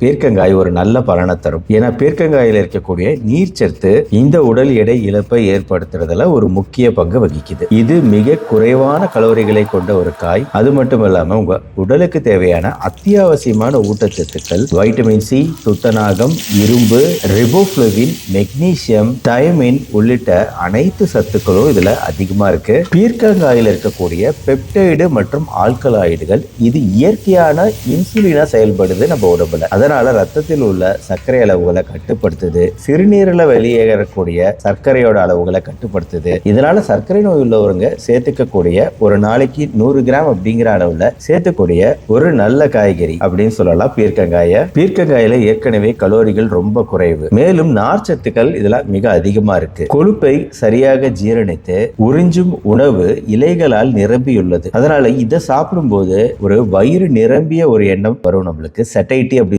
பீர்க்கங்காய் ஒரு நல்ல பலனை தரும். ஏன்னா பீர்க்கங்காயில் இருக்கக்கூடிய நீர்ச்சத்து இந்த உடல் எடை இழப்பை ஏற்படுத்துறதுல ஒரு முக்கிய பங்கு வகிக்குது. இது மிக குறைவான கலோரிகளை கொண்ட ஒரு காய். அது மட்டும் இல்லாம உங்க உடலுக்கு தேவையான அத்தியாவசியமான ஊட்டச்சத்துக்கள் வைட்டமின் சி துத்தநாகம் இரும்பு ரிபோஃப்ளவின் மெக்னீசியம் தயமின் உள்ளிட்ட அனைத்து சத்துக்களும் இதுல அதிகமா இருக்கு. பீர்க்கங்காயில் இருக்கக்கூடிய பெப்டைடு மற்றும் ஆல்கலாய்டுகள் இது இயற்கையான இன்சுலினா செயல்படுது நம்ம உடம்புல. அதனால ரத்தத்தில் உள்ள சர்க்கரை அளவுகளை கட்டுப்படுத்துது. சிறுநீரில் வெளியேறக்கூடிய சர்க்கரையோட அளவுகளை கட்டுப்படுத்துது. இதனால சர்க்கரை நோய் உள்ளவங்க சேர்த்துக்கக்கூடிய ஒரு நாளைக்கு நூறு கிராம் அப்படிங்கிற அளவுல சேர்த்துக்கூடிய ஒரு நல்ல காய்கறி அப்படின்னு சொல்லலாம். பீர்க்கங்காய. பீர்க்கங்காயில ஏற்கனவே கலோரிகள் ரொம்ப குறைவு. மேலும் நார்ச்சத்துக்கள் இதெல்லாம் மிக அதிகமா இருக்கு. கொழுப்பை சரியாக ஜீரணித்து உறிஞ்சும் உணவு இலைகளால் நிரம்பியுள்ளது. அதனால இதை சாப்பிடும்போது ஒரு வயிறு நிரம்பிய ஒரு எண்ணம் வரும் நம்மளுக்கு. செட்டைட்டி அப்படி